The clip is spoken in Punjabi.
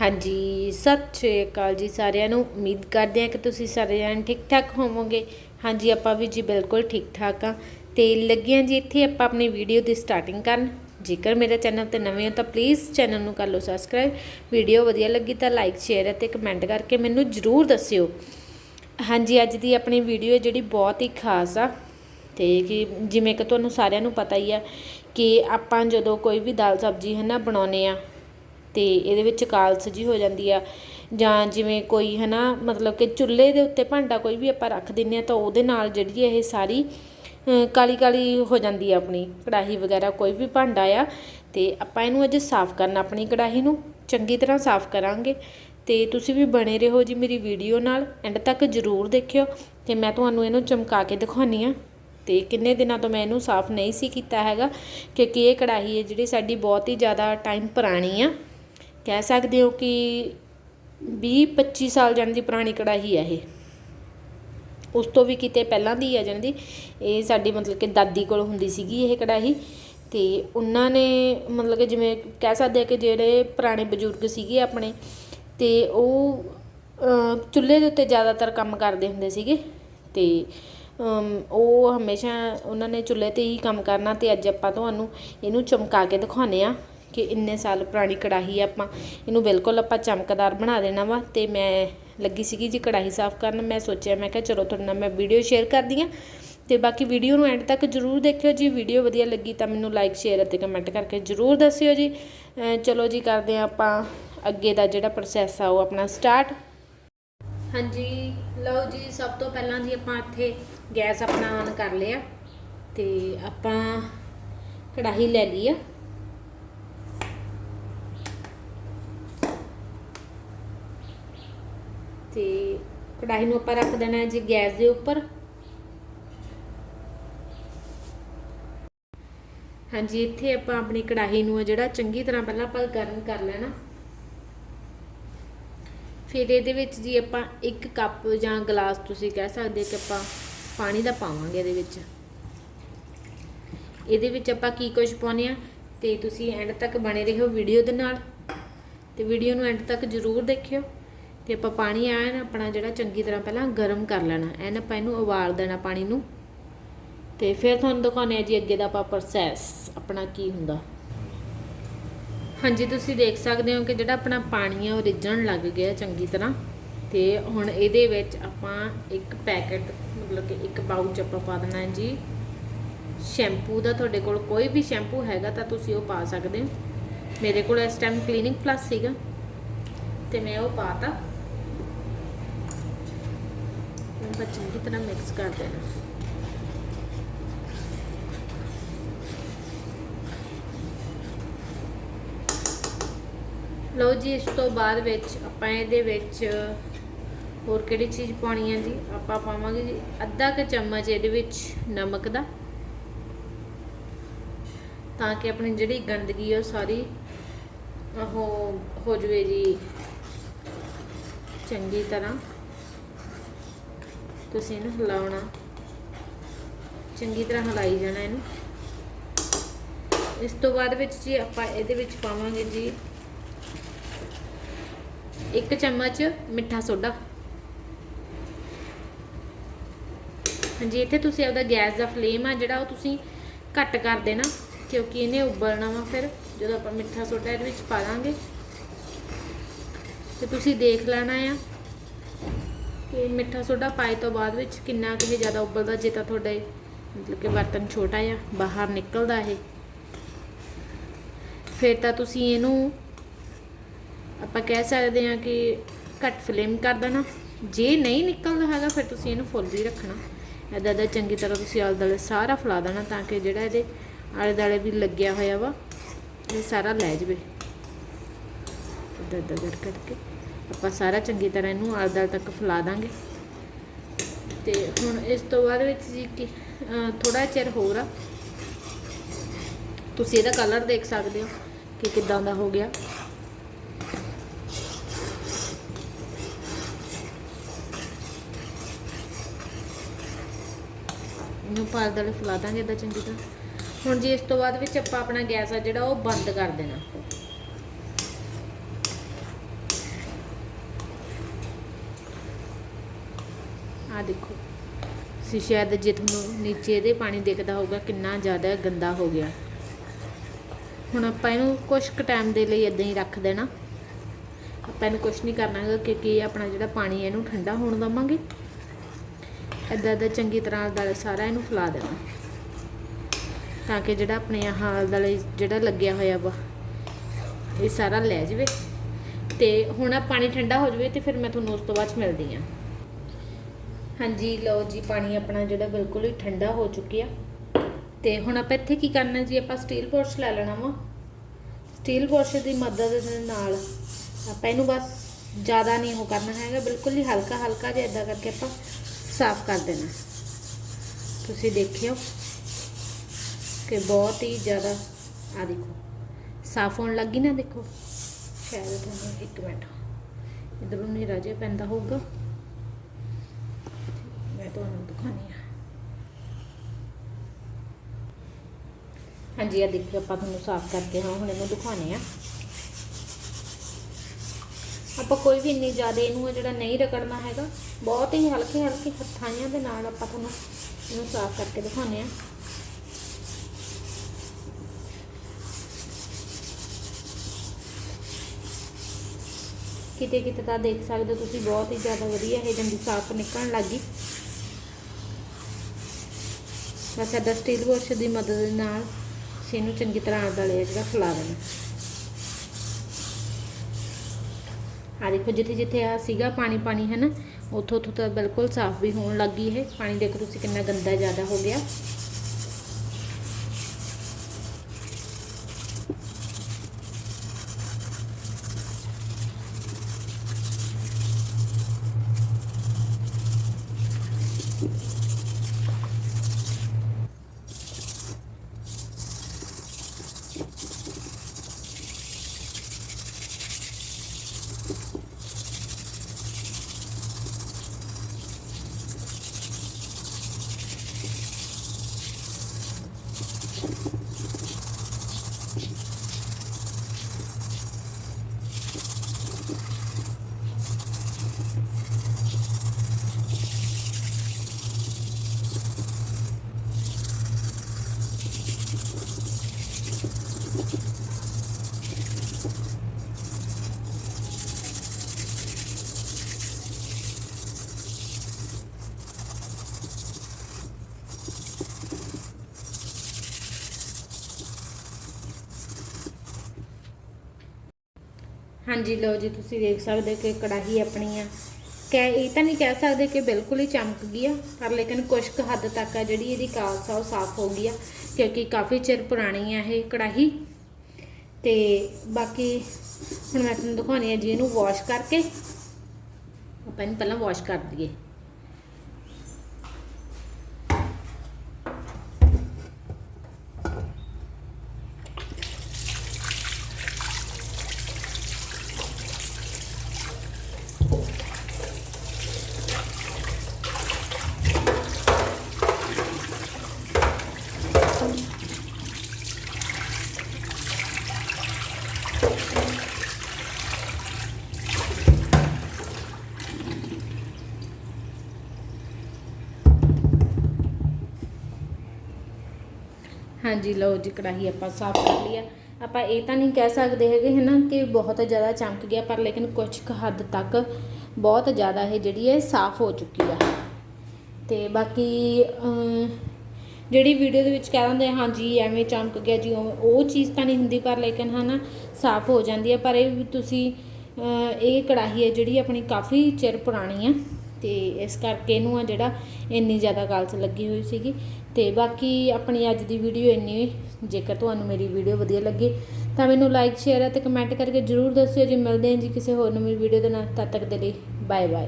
ਹਾਂਜੀ, ਸਤਿ ਸ਼੍ਰੀ ਅਕਾਲ ਜੀ ਸਾਰਿਆਂ ਨੂੰ। ਉਮੀਦ ਕਰਦੇ ਹਾਂ ਕਿ ਤੁਸੀਂ ਸਾਰੇ ਜਣ ਠੀਕ ਠਾਕ ਹੋਵੋਗੇ। ਹਾਂਜੀ, ਆਪਾਂ ਵੀ ਜੀ ਬਿਲਕੁਲ ਠੀਕ ਠਾਕ ਆ ਤੇ ਲੱਗੇ ਹਾਂ ਜੀ ਇੱਥੇ ਆਪਾਂ ਆਪਣੀ ਵੀਡੀਓ ਦੀ ਸਟਾਰਟਿੰਗ ਕਰਨ। ਜੇਕਰ ਮੇਰੇ ਚੈਨਲ ਤੇ ਨਵੇਂ ਹੋ ਤਾਂ ਪਲੀਜ਼ ਚੈਨਲ ਨੂੰ ਕਰ ਲਓ ਸਬਸਕ੍ਰਾਈਬ ਵੀਡੀਓ ਵਧੀਆ ਲੱਗੀ ਤਾਂ ਲਾਈਕ ਸ਼ੇਅਰ ਅਤੇ ਕਮੈਂਟ ਕਰਕੇ ਮੈਨੂੰ ਜਰੂਰ ਦੱਸਿਓ। ਹਾਂਜੀ, ਅੱਜ ਦੀ ਆਪਣੀ ਵੀਡੀਓ ਹੈ ਜਿਹੜੀ ਬਹੁਤ ਹੀ ਖਾਸ ਆ। ਤੇ ਕਿ ਜਿਵੇਂ ਕਿ ਤੁਹਾਨੂੰ ਸਾਰਿਆਂ ਨੂੰ ਪਤਾ ਹੀ ਆ ਕਿ ਆਪਾਂ ਜਦੋਂ ਕੋਈ ਵੀ ਦਾਲ ਸਬਜ਼ੀ ਹੈ ਨਾ ਬਣਾਉਨੇ ਆ ਅਤੇ ਇਹਦੇ ਵਿੱਚ ਕਾਲਸ ਜੀ ਹੋ ਜਾਂਦੀ ਆ। ਜਾਂ ਜਿਵੇਂ ਕੋਈ ਹੈ ਨਾ ਮਤਲਬ ਕਿ ਚੁੱਲ੍ਹੇ ਦੇ ਉੱਤੇ ਭਾਂਡਾ ਕੋਈ ਵੀ ਆਪਾਂ ਰੱਖ ਦਿੰਦੇ ਹਾਂ ਤਾਂ ਉਹਦੇ ਨਾਲ ਜਿਹੜੀ ਇਹ ਸਾਰੀ ਅ, ਕਾਲੀ ਕਾਲੀ ਹੋ ਜਾਂਦੀ ਆ ਆਪਣੀ ਕੜਾਹੀ ਵਗੈਰਾ ਕੋਈ ਵੀ ਭਾਂਡਾ ਆ। ਅਤੇ ਆਪਾਂ ਇਹਨੂੰ ਅੱਜ ਸਾਫ਼ ਕਰਨਾ ਆਪਣੀ ਕੜਾਹੀ ਨੂੰ ਚੰਗੀ ਤਰ੍ਹਾਂ ਸਾਫ਼ ਕਰਾਂਗੇ। ਅਤੇ ਤੁਸੀਂ ਵੀ ਬਣੇ ਰਹੋ ਜੀ ਮੇਰੀ ਵੀਡੀਓ ਨਾਲ ਐਂਡ ਤੱਕ ਜ਼ਰੂਰ ਦੇਖਿਓ। ਅਤੇ ਮੈਂ ਤੁਹਾਨੂੰ ਇਹਨੂੰ ਚਮਕਾ ਕੇ ਦਿਖਾਉਣੀ ਆ ਤੇ ਕਿੰਨੇ ਦਿਨਾਂ ਤੋਂ ਮੈਂ ਇਹਨੂੰ ਸਾਫ਼ ਨਹੀਂ ਸੀ ਕੀਤਾ ਹੈਗਾ ਕਿਉਂਕਿ ਇਹ ਕੜਾਹੀ ਹੈ ਜਿਹੜੀ ਸਾਡੀ ਬਹੁਤ ਹੀ ਜ਼ਿਆਦਾ ਟਾਈਮ ਪੁਰਾਣੀ ਆ। ਕਹਿ ਸਕਦੇ ਹੋ ਕਿ 20 25 ਸਾਲ ਜਾਣ ਦੀ ਪੁਰਾਣੀ ਕੜਾਹੀ ਹੈ ਇਹ। ਉਸ ਤੋਂ ਵੀ ਕਿਤੇ ਪਹਿਲਾਂ ਦੀ ਆ ਜਾਂਦੀ ਇਹ ਸਾਡੀ ਮਤਲਬ ਕਿ ਦਾਦੀ ਕੋਲ ਹੁੰਦੀ ਸੀਗੀ ਇਹ ਕੜਾਹੀ। ਤੇ ਉਹਨਾਂ ਨੇ ਮਤਲਬ ਕਿ ਜਿਵੇਂ ਕਹਿ ਸਕਦੇ ਆ ਕਿ ਜਿਹੜੇ ਪੁਰਾਣੇ ਬਜ਼ੁਰਗ ਸੀਗੇ ਆਪਣੇ, ਤੇ ਉਹ ਚੁੱਲ੍ਹੇ ਦੇ ਉੱਤੇ ਜ਼ਿਆਦਾਤਰ ਕੰਮ ਕਰਦੇ ਹੁੰਦੇ ਸੀਗੇ। ਤੇ ਉਹ ਹਮੇਸ਼ਾ ਉਹਨਾਂ ਨੇ ਚੁੱਲ੍ਹੇ ਤੇ ਹੀ ਕੰਮ ਕਰਨਾ ਤੇ ਅੱਜ ਆਪਾਂ ਤੁਹਾਨੂੰ ਇਹਨੂੰ ਚਮਕਾ ਕੇ ਦਿਖਾਉਂਦੇ ਆ ਕਿ ਇੰਨੇ ਸਾਲ ਪੁਰਾਣੀ ਕੜਾਹੀ ਆਪਾਂ, ਇਹਨੂੰ ਬਿਲਕੁਲ ਆਪਾਂ ਚਮਕਦਾਰ ਬਣਾ ਦੇਣਾ ਵਾ, ਤੇ ਮੈਂ ਲੱਗੀ ਸੀਗੀ ਜੀ ਕੜਾਹੀ ਸਾਫ਼ ਕਰਨ, ਮੈਂ ਸੋਚਿਆ, ਮੈਂ ਕਿਹਾ ਚਲੋ ਤੁਹਾਡੇ ਨਾਲ ਮੈਂ ਵੀਡੀਓ ਸ਼ੇਅਰ ਕਰਦੀ ਆ ਤੇ ਬਾਕੀ ਵੀਡੀਓ ਨੂੰ ਐਂਡ ਤੱਕ ਜਰੂਰ ਦੇਖਿਓ ਜੀ ਵੀਡੀਓ ਵਧੀਆ ਲੱਗੀ ਤਾਂ ਮੈਨੂੰ ਲਾਈਕ ਸ਼ੇਅਰ ਅਤੇ ਕਮੈਂਟ ਕਰਕੇ ਜਰੂਰ ਦੱਸਿਓ ਜੀ। ਚਲੋ ਜੀ, ਕਰਦੇ ਆ ਆਪਾਂ ਅੱਗੇ ਦਾ ਜਿਹੜਾ ਪ੍ਰੋਸੈਸ ਆ, ਉਹ ਆਪਣਾ ਸਟਾਰਟ ਹਾਂਜੀ, ਲਓ ਜੀ, ਸਭ ਤੋਂ ਪਹਿਲਾਂ ਜੀ ਆਪਾਂ ਇੱਥੇ ਗੈਸ ਆਪਣਾ ਔਨ ਕਰ ਲਿਆ, ਤੇ ਆਪਾਂ ਕੜਾਹੀ ਲੈ ਲਈ ਆ। ਤੇ ਕੜਾਹੀ ਨੂੰ ਆਪਾਂ ਰੱਖ ਦੇਣਾ ਹੈ ਜੀ ਗੈਸ ਦੇ ਉੱਪਰ। ਹਾਂਜੀ, ਇੱਥੇ ਆਪਾਂ ਆਪਣੀ ਕੜਾਹੀ ਨੂੰ ਜਿਹੜਾ ਚੰਗੀ ਤਰ੍ਹਾਂ ਪਹਿਲਾਂ ਆਪਾਂ ਗਰਮ ਕਰ ਲੈਣਾ। ਫਿਰ ਇਹਦੇ ਵਿੱਚ ਜੀ ਆਪਾਂ ਇੱਕ ਕੱਪ ਜਾਂ ਗਲਾਸ ਤੁਸੀਂ ਕਹਿ ਸਕਦੇ ਕਿ ਆਪਾਂ ਪਾਣੀ ਦਾ ਪਾਵਾਂਗੇ ਇਹਦੇ ਵਿੱਚ। ਇਹਦੇ ਵਿੱਚ ਆਪਾਂ ਕੀ ਕੁਝ ਪਾਉਂਦੇ ਆ ਤੇ ਤੁਸੀਂ ਐਂਡ ਤੱਕ ਬਣੇ ਰਹੋ ਵੀਡੀਓ ਦੇ ਨਾਲ। ਤੇ ਵੀਡੀਓ ਨੂੰ ਐਂਡ ਤੱਕ ਜ਼ਰੂਰ ਦੇਖਿਓ। ਤੇ ਆਪਾਂ ਪਾਣੀ ਐਨ ਆਪਣਾ ਜਿਹੜਾ ਚੰਗੀ ਤਰ੍ਹਾਂ ਪਹਿਲਾਂ ਗਰਮ ਕਰ ਲੈਣਾ। ਐਨ ਆਪਾਂ ਇਹਨੂੰ ਉਬਾਲ ਦੇਣਾ ਪਾਣੀ ਨੂੰ। ਤੇ ਫਿਰ ਤੁਹਾਨੂੰ ਦਿਖਾਉਂਦੇ ਆ ਜੀ ਅੱਗੇ ਦਾ ਆਪਾਂ ਪ੍ਰੋਸੈਸ ਆਪਣਾ ਕੀ ਹੁੰਦਾ। ਹਾਂਜੀ, ਤੁਸੀਂ ਦੇਖ ਸਕਦੇ ਹੋ ਕਿ ਜਿਹੜਾ ਆਪਣਾ ਪਾਣੀ ਆ ਉਹ ਰਿੱਝਣ ਲੱਗ ਗਿਆ ਚੰਗੀ ਤਰ੍ਹਾਂ। ਤੇ ਹੁਣ ਇਹਦੇ ਵਿੱਚ ਆਪਾਂ ਇੱਕ ਪੈਕੇਟ, ਮਤਲਬ ਕਿ ਇੱਕ ਪਾਊਚ ਆਪਾਂ ਪਾ ਦੇਣਾ ਜੀ। ਸ਼ੈਂਪੂ ਦਾ ਤੁਹਾਡੇ ਕੋਲ ਕੋਈ ਵੀ ਸ਼ੈਂਪੂ ਹੈਗਾ ਤਾਂ ਤੁਸੀਂ ਉਹ ਪਾ ਸਕਦੇ ਹੋ। ਮੇਰੇ ਕੋਲ ਇਸ ਟਾਈਮ ਕਲੀਨਿਕ ਪਲੱਸ ਸੀਗਾ। ਤੇ ਮੈਂ ਉਹ ਪਾਤਾ ਹੁਣ ਆਪਾਂ ਚੰਗੀ ਤਰ੍ਹਾਂ ਮਿਕਸ ਕਰ ਦੇਣਾ ਲਓ ਜੀ, ਇਸ ਤੋਂ ਬਾਅਦ ਵਿੱਚ ਆਪਾਂ ਇਹਦੇ ਵਿੱਚ ਹੋਰ ਕਿਹੜੀ ਚੀਜ਼ ਪਾਉਣੀ ਹੈ ਜੀ? ਆਪਾਂ ਪਾਵਾਂਗੇ ਜੀ ਅੱਧਾ ਕੁ ਚਮਚ ਇਹਦੇ ਵਿੱਚ ਨਮਕ ਦਾ। ਤਾਂ ਕਿ ਆਪਣੀ ਜਿਹੜੀ ਗੰਦਗੀ ਉਹ ਸਾਰੀ ਉਹ ਹੋ ਜਵੇ ਜੀ। ਚੰਗੀ ਤਰ੍ਹਾਂ। ਤੁਸੀਂ ਇਹਨੂੰ ਹਿਲਾਉਣਾ। ਚੰਗੀ ਤਰ੍ਹਾਂ ਹਿਲਾਈ ਜਾਣਾ ਇਹਨੂੰ। ਇਸ ਤੋਂ ਬਾਅਦ ਵਿੱਚ ਜੀ ਆਪਾਂ ਇਹਦੇ ਵਿੱਚ ਪਾਵਾਂਗੇ ਜੀ ਇੱਕ ਚਮਚ ਮਿੱਠਾ ਸੋਡਾ। ਹਾਂਜੀ, ਇੱਥੇ ਤੁਸੀਂ ਆਪਦਾ ਗੈਸ ਦਾ ਫਲੇਮ ਆ ਜਿਹੜਾ ਉਹ ਤੁਸੀਂ ਘੱਟ ਕਰ ਦੇਣਾ, ਕਿਉਂਕਿ ਇਹਨੇ ਉਬਲਣਾ ਵਾ ਫਿਰ। ਜਦੋਂ ਆਪਾਂ ਮਿੱਠਾ ਸੋਡਾ ਇਹਦੇ ਵਿੱਚ ਪਾ ਦਾਂਗੇ, ਤੇ ਤੁਸੀਂ ਦੇਖ ਲੈਣਾ ਆ। ਕਿ ਮਿੱਠਾ ਸੋਡਾ ਪਾਏ ਤੋਂ ਬਾਅਦ ਵਿੱਚ ਕਿੰਨਾ ਕਿ ਜ਼ਿਆਦਾ ਉਬਲਦਾ ਜੇ ਤਾਂ ਤੁਹਾਡੇ ਮਤਲਬ ਕਿ ਬਰਤਨ ਛੋਟਾ ਆ ਬਾਹਰ ਨਿਕਲਦਾ ਇਹ। ਫਿਰ ਤਾਂ ਤੁਸੀਂ ਇਹਨੂੰ ਆਪਾਂ ਕਹਿ ਸਕਦੇ ਹਾਂ ਕਿ ਘੱਟ ਫਲੇਮ ਕਰ ਦੇਣਾ। ਜੇ ਨਹੀਂ ਨਿਕਲਦਾ ਹੈਗਾ ਫਿਰ ਤੁਸੀਂ ਇਹਨੂੰ ਫੁੱਲ ਵੀ ਰੱਖਣਾ। ਇੱਦਾਂ ਦਾ ਚੰਗੀ ਤਰ੍ਹਾਂ ਤੁਸੀਂ ਆਲੇ ਦੁਆਲੇ ਸਾਰਾ ਫੈਲਾ ਦੇਣਾ ਤਾਂ ਕਿ ਜਿਹੜਾ ਇਹਦੇ ਆਲੇ ਦੁਆਲੇ ਵੀ ਲੱਗਿਆ ਹੋਇਆ ਵਾ, ਇਹ ਸਾਰਾ ਲੈ ਜਾਵੇ। ਇੱਦਾਂ ਇੱਦਾਂ ਕਰ ਕਰਕੇ ਆਪਾਂ ਸਾਰਾ ਚੰਗੀ ਤਰ੍ਹਾਂ ਇਹਨੂੰ ਆਲੇ ਦੁਆਲੇ ਤੱਕ ਫੈਲਾ ਦਾਂਗੇ। ਤੇ ਹੁਣ ਇਸ ਤੋਂ ਬਾਅਦ ਵਿੱਚ ਜੀ ਕਿ ਥੋੜਾ ਚਿਰ ਹੋਰ ਆ। ਤੁਸੀਂ ਇਹਦਾ ਕਲਰ ਦੇਖ ਸਕਦੇ ਹੋ ਕਿ ਕਿੱਦਾਂ ਦਾ ਹੋ ਗਿਆ। ਇਹਨੂੰ ਪਾਲ ਦਲੇ ਫੈਲਾ ਦਾਂਗੇ ਇਦਾਂ ਚੰਗੀ ਤਰ੍ਹਾਂ। ਹੁਣ ਜੀ ਇਸ ਤੋਂ ਬਾਅਦ ਵਿੱਚ ਆਪਾਂ ਆਪਣਾ ਗੈਸ ਆ ਜਿਹੜਾ ਉਹ ਬੰਦ ਕਰ ਦੇਣਾ। ਆ ਦੇਖੋ। ਸੀ ਸ਼ਾਇਦ ਜੇ ਤੁਹਾਨੂੰ ਨੀਚੇ ਇਹਦੇ ਪਾਣੀ ਦਿਖਦਾ ਹੋਊਗਾ ਕਿੰਨਾ ਜ਼ਿਆਦਾ ਗੰਦਾ ਹੋ ਗਿਆ। ਹੁਣ ਆਪਾਂ ਇਹਨੂੰ ਕੁਝ ਕੁ ਟਾਈਮ ਦੇ ਲਈ ਇਦਾਂ ਹੀ ਰੱਖ ਦੇਣਾ। ਆਪਾਂ ਇਹਨੂੰ ਕੁਝ ਨਹੀਂ ਕਰਨਾ ਕਿਉਂਕਿ ਆਪਣਾ ਜਿਹੜਾ ਪਾਣੀ ਇਹਨੂੰ ਠੰਡਾ ਹੋਣ ਦਵਾਂਗੇ। ਇਦਾਂ ਇਦਾਂ ਚੰਗੀ ਤਰ੍ਹਾਂ ਨਾਲ ਸਾਰਾ ਇਹਨੂੰ ਫੈਲਾ ਦੇਣਾ। ਤਾਂ ਕਿ ਜਿਹੜਾ ਆਪਣੇ ਆਹ ਆਲੇ ਜਿਹੜਾ ਲੱਗਿਆ ਹੋਇਆ ਵਾ, ਇਹ ਸਾਰਾ ਲੈ ਜਾਵੇ। ਤੇ ਹੁਣ ਆ ਪਾਣੀ ਠੰਡਾ ਹੋ ਜਾਵੇ ਤੇ ਫਿਰ ਮੈਂ ਤੁਹਾਨੂੰ ਉਸ ਤੋਂ ਬਾਅਦ ਮਿਲਦੀ ਆ ਹਾਂਜੀ, ਲਓ ਜੀ, ਪਾਣੀ ਆਪਣਾ ਜਿਹੜਾ ਬਿਲਕੁਲ ਹੀ ਠੰਡਾ ਹੋ ਚੁੱਕਿਆ। ਤੇ ਹੁਣ ਆਪਾਂ ਇੱਥੇ ਕੀ ਕਰਨਾ ਜੀ? ਆਪਾਂ ਸਟੀਲ ਪੋਰਸ਼ ਲੈ ਲੈਣਾ ਵਾ। ਸਟੀਲ ਪੋਰਸ਼ ਦੀ ਮਦਦ ਦੇ ਨਾਲ ਆਪਾਂ ਇਹਨੂੰ ਬਸ ਜ਼ਿਆਦਾ ਨਹੀਂ ਉਹ ਕਰਨਾ ਹੈਗਾ, ਬਿਲਕੁਲ ਹੀ ਹਲਕਾ ਹਲਕਾ ਜਿਹਾ ਇਦਾਂ ਕਰਕੇ ਆਪਾਂ ਸਾਫ਼ ਕਰ ਦੇਣਾ। ਤੁਸੀਂ ਦੇਖਿਓ ਕਿ ਬਹੁਤ ਹੀ ਜ਼ਿਆਦਾ ਆ ਦੇਖੋ, ਸਾਫ਼ ਹੋਣ ਲੱਗੀ ਨਾ, ਦੇਖੋ। ਸ਼ਾਇਦ ਤੁਹਾਨੂੰ ਇੱਕ ਮਿੰਟ, ਇਧਰੋਂ ਨਹੀਂ ਰਾਜੇ ਪੈਂਦਾ ਹੋਊਗਾ। ਮੈਂ ਤੁਹਾਨੂੰ ਦਿਖਾਣੀ ਆ ਹਾਂਜੀ ਆ ਦੇਖੋ, ਆਪਾਂ ਤੁਹਾਨੂੰ ਸਾਫ਼ ਕਰਕੇ ਹਾਂ, ਹੁਣ ਇਹਨੂੰ ਦਿਖਾਣੇ ਆ ਆਪਾਂ ਕੋਈ ਵੀ ਇੰਨੀ ਜ਼ਿਆਦਾ ਇਹਨੂੰ ਜਿਹੜਾ ਨਹੀਂ ਰਗੜਨਾ ਹੈਗਾ, ਬਹੁਤ ਹੀ ਹਲਕੇ ਹਲਕੇ ਹੱਥਾਂ ਦੇ ਨਾਲ ਆਪਾਂ ਤੁਹਾਨੂੰ ਇਹਨੂੰ ਸਾਫ਼ ਕਰਕੇ ਦਿਖਾਉਂਦੇ ਆ ਕਿਤੇ ਕਿਤੇ ਤਾਂ ਦੇਖ ਸਕਦੇ ਹੋ ਤੁਸੀਂ, ਬਹੁਤ ਹੀ ਜ਼ਿਆਦਾ ਵਧੀਆ ਇਹ ਜੰਦੀ ਸਾਫ਼ ਨਿਕਲਣ ਲੱਗੀ ਬਸ ਇਹਦਾ ਸਟੀਲ ਵਾਸ਼ ਦੀ ਮਦਦ ਦੇ ਨਾਲ ਅਸੀਂ ਇਹਨੂੰ ਚੰਗੀ ਤਰ੍ਹਾਂ ਆਲੇ ਜਿਹੜਾ ਫੈਲਾ ਦੇਣਾ। ਆ ਦੇਖੋ, ਜਿੱਥੇ ਜਿੱਥੇ ਆ ਸੀਗਾ ਪਾਣੀ ਪਾਣੀ ਹੈ ਨਾ ਉੱਥੋਂ ਉੱਥੋਂ ਤਾਂ ਬਿਲਕੁਲ ਸਾਫ਼ ਵੀ ਹੋਣ ਲੱਗੀ ਹੈ। ਪਾਣੀ ਦੇਖੋ ਤੁਸੀਂ ਕਿੰਨਾ ਗੰਦਾ ਜ਼ਿਆਦਾ ਹੋ ਗਿਆ। ਹਾਂਜੀ, ਲਓ ਜੀ, ਤੁਸੀਂ ਦੇਖ ਸਕਦੇ ਹੋ ਕਿ ਕੜਾਹੀ ਆਪਣੀ ਆ। ਕਹਿ, ਇਹ ਤਾਂ ਨਹੀਂ ਕਹਿ ਸਕਦੇ ਕਿ ਬਿਲਕੁਲ ਹੀ ਚਮਕ ਗਈ ਆ, ਪਰ ਲੇਕਿਨ ਕੁਝ ਕੁ ਹੱਦ ਤੱਕ ਆ ਜਿਹੜੀ ਇਹਦੀ ਕਾਲਸ ਆ, ਉਹ ਸਾਫ਼ ਹੋ ਗਈ ਆ, ਕਿਉਂਕਿ ਕਾਫੀ ਚਿਰ ਪੁਰਾਣੀ ਆ ਇਹ ਕੜਾਹੀ। ਤੇ ਬਾਕੀ ਹੁਣ ਮੈਂ ਤੁਹਾਨੂੰ ਦਿਖਾਉਣੀ ਆ ਜੀ, ਇਹਨੂੰ ਵਾਸ਼ ਕਰਕੇ। ਆਪਾਂ ਇਹਨੂੰ ਪਹਿਲਾਂ ਵਾਸ਼ ਕਰ ਦਈਏ। ਹਾਂਜੀ ਲਓ ਜੀ ਕੜਾਹੀ ਆਪਾਂ ਸਾਫ਼ ਕਰ ਲਈ ਆ। ਆਪਾਂ ਇਹ ਤਾਂ ਨਹੀਂ ਕਹਿ ਸਕਦੇ ਹੈਗੇ ਹੈ ਨਾ ਕਿ ਬਹੁਤ ਜ਼ਿਆਦਾ ਚਮਕ ਗਿਆ ਪਰ ਲੇਕਿਨ ਕੁਝ ਕੁ ਹੱਦ ਤੱਕ ਬਹੁਤ ਜ਼ਿਆਦਾ ਇਹ ਜਿਹੜੀ ਹੈ ਸਾਫ਼ ਹੋ ਚੁੱਕੀ ਆ। ਤੇ ਬਾਕੀ ਜਿਹੜੀ ਵੀਡੀਓ ਦੇ ਵਿੱਚ ਕਹਿ ਦਿੰਦੇ ਹਾਂਜੀ ਐਵੇਂ ਚਮਕ ਗਿਆ ਜੀ ਉਵੇਂ, ਉਹ ਚੀਜ਼ ਤਾਂ ਨਹੀਂ ਹੁੰਦੀ ਪਰ ਲੇਕਿਨ ਹਨਾ ਸਾਫ਼ ਹੋ ਜਾਂਦੀ ਹੈ ਪਰ ਇਹ ਵੀ ਤੁਸੀਂ ਇਹ ਕੜਾਹੀ ਹੈ ਜਿਹੜੀ ਆਪਣੀ ਕਾਫੀ ਚਿਰ ਪੁਰਾਣੀ ਆ। ਅਤੇ ਇਸ ਕਰਕੇ ਇਹਨੂੰ ਆ ਜਿਹੜਾ ਇੰਨੀ ਜ਼ਿਆਦਾ ਕਾਲਸ ਲੱਗੀ ਹੋਈ ਸੀਗੀ। ਅਤੇ ਬਾਕੀ ਆਪਣੀ ਅੱਜ ਦੀ ਵੀਡੀਓ ਇੰਨੀ ਜੇਕਰ ਤੁਹਾਨੂੰ ਮੇਰੀ ਵੀਡੀਓ ਵਧੀਆ ਲੱਗੀ, ਤਾਂ ਮੈਨੂੰ ਲਾਈਕ ਸ਼ੇਅਰ ਅਤੇ ਕਮੈਂਟ ਕਰਕੇ ਜਰੂਰ ਦੱਸਿਓ। ਜੀ ਮਿਲਦੇ ਹਾਂ ਜੀ ਕਿਸੇ ਹੋਰ ਨਵੀਂ ਵੀਡੀਓ ਦੇ ਨਾਲ, ਤਦ ਤੱਕ ਦੇ ਲਈ ਬਾਏ ਬਾਏ